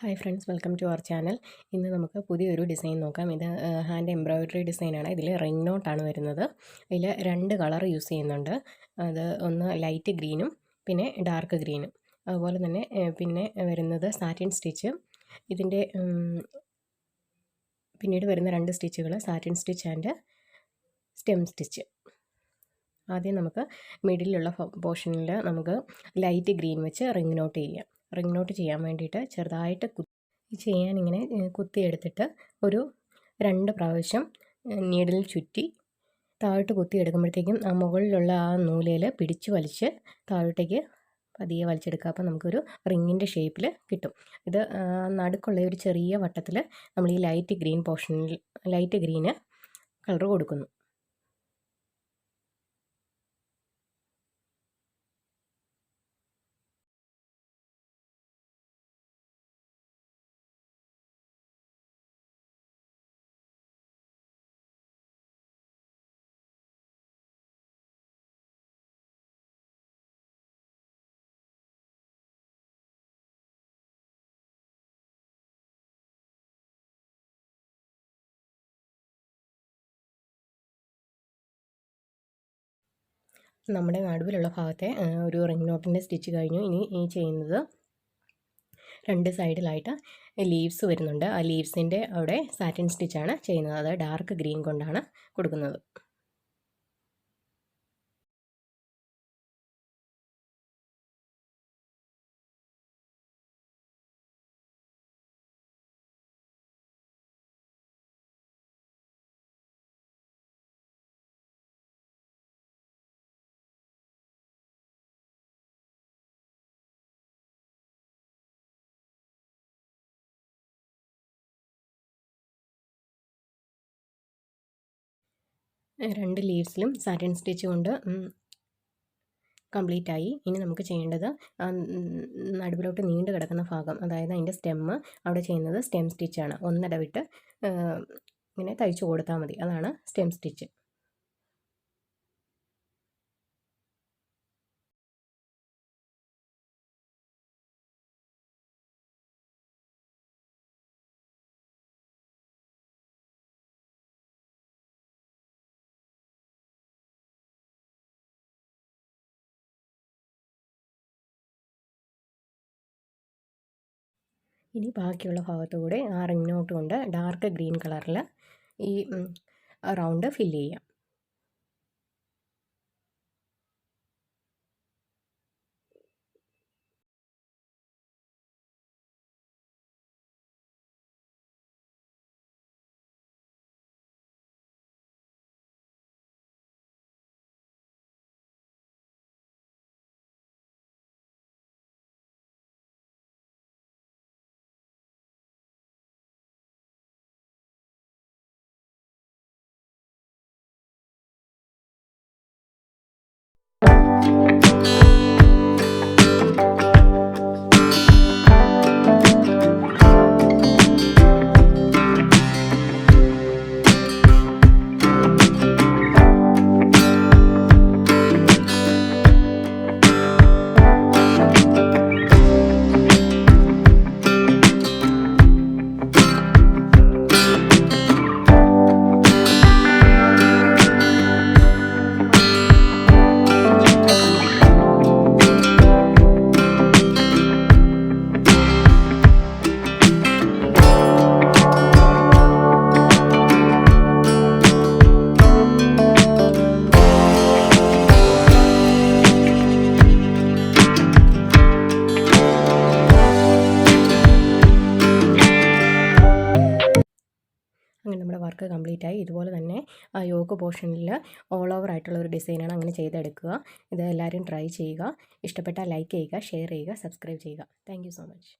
Hi friends welcome to our channel. ഇന്ന് നമുക്ക് പുതിയൊരു ഡിസൈൻ നോക്കാം. ഇത് ഹാൻഡ് എംബ്രോയിഡറി ഡിസൈനാണ്. ഇതിൽ റിംഗ് നോട്ടാണ് വരുന്നത്. ഇതിൽ രണ്ട് കളർ യൂസ് ചെയ്യുന്നുണ്ട്. അത് ഒന്ന് ലൈറ്റ് ഗ്രീനും പിന്നെ ഡാർക്ക് ഗ്രീനും. അതുപോലെ തന്നെ പിന്നെ വരുന്നത് സാറ്റിൻ സ്റ്റിച്ച്. ഇതിന്റെ പിന്നീട് വരുന്ന രണ്ട് സ്റ്റിച്ചുകൾ satin stitch and stem stitch. ആദ്യം നമുക്ക് മിഡിലുള്ള പോർഷനിൽ നമുക്ക് ലൈറ്റ് ഗ്രീൻ വെച്ച് റിംഗ് നോട്ട് ചെയ്യാം. റിംഗ് നോട്ട് ചെയ്യാൻ വേണ്ടിയിട്ട് ചെറുതായിട്ട് കുത്തി ചെയ്യാൻ ഇങ്ങനെ കുത്തിയെടുത്തിട്ട് ഒരു രണ്ട് പ്രാവശ്യം നീഡിൽ ചുറ്റി താഴോട്ട് കുത്തി എടുക്കുമ്പോഴത്തേക്കും ആ മുകളിലുള്ള ആ നൂലയിൽ പിടിച്ച് വലിച്ച് താഴോട്ടേക്ക് പതിയെ വലിച്ചെടുക്കുക. അപ്പോൾ നമുക്കൊരു റിങ്ങിന്റെ ഷേപ്പിൽ കിട്ടും. ഇത് നടുക്കുള്ള ഒരു ചെറിയ വട്ടത്തിൽ നമ്മൾ ഈ ലൈറ്റ് ഗ്രീൻ പോർഷനിൽ ലൈറ്റ് ഗ്രീന് കളർ കൊടുക്കുന്നു. നമ്മുടെ നടുവിലുള്ള ഭാഗത്തെ ഒരു റിംഗ് നോട്ടിന്റെ സ്റ്റിച്ച് കഴിഞ്ഞു. ഇനി ഈ ചെയ്യുന്നത് രണ്ട് സൈഡിലായിട്ട് ലീവ്സ് വരുന്നുണ്ട്. ആ ലീവ്സിന്റെ അവിടെ സാറ്റിൻ സ്റ്റിച്ചാണ് ചെയ്യുന്നത്. അത് ഡാർക്ക് ഗ്രീൻ കൊണ്ടാണ് കൊടുക്കുന്നത്. രണ്ട് ലീവ്സിലും സാറ്റൻ സ്റ്റിച്ച് കൊണ്ട് കംപ്ലീറ്റ് ആയി ഇനി നമുക്ക് ചെയ്യേണ്ടത് നടുവിലോട്ട് നീണ്ടു കിടക്കുന്ന ഭാഗം അതായത് അതിന്റെ സ്റ്റെമ്മ് അവിടെ ചെയ്യുന്നത് സ്റ്റെം സ്റ്റിച്ചാണ് ഒന്നിടവിട്ട് ഇങ്ങനെ തയ്ച്ചു കൊടുത്താൽ മതി. അതാണ് സ്റ്റെം സ്റ്റിച്ച് ഇനി ബാക്കിയുള്ള ഭാഗത്തുകൂടെ ആ റിംഗ് നോട്ട് കൊണ്ട് ഡാർക്ക് ഗ്രീൻ കളറിൽ ഈ റൗണ്ട് ഫില്ല് ചെയ്യാം. വർക്ക് കംപ്ലീറ്റ് ആയി ഇതുപോലെ തന്നെ യോക്ക് പോർഷനിൽ ഓൾ ഓവർ ആയിട്ടുള്ള ഒരു ഡിസൈനാണ് അങ്ങനെ ചെയ്തെടുക്കുക. ഇത് എല്ലാവരും ട്രൈ ചെയ്യുക. ഇഷ്ടപ്പെട്ടാൽ ലൈക്ക് ചെയ്യുക ഷെയർ ചെയ്യുക സബ്സ്ക്രൈബ് ചെയ്യുക. Thank so much.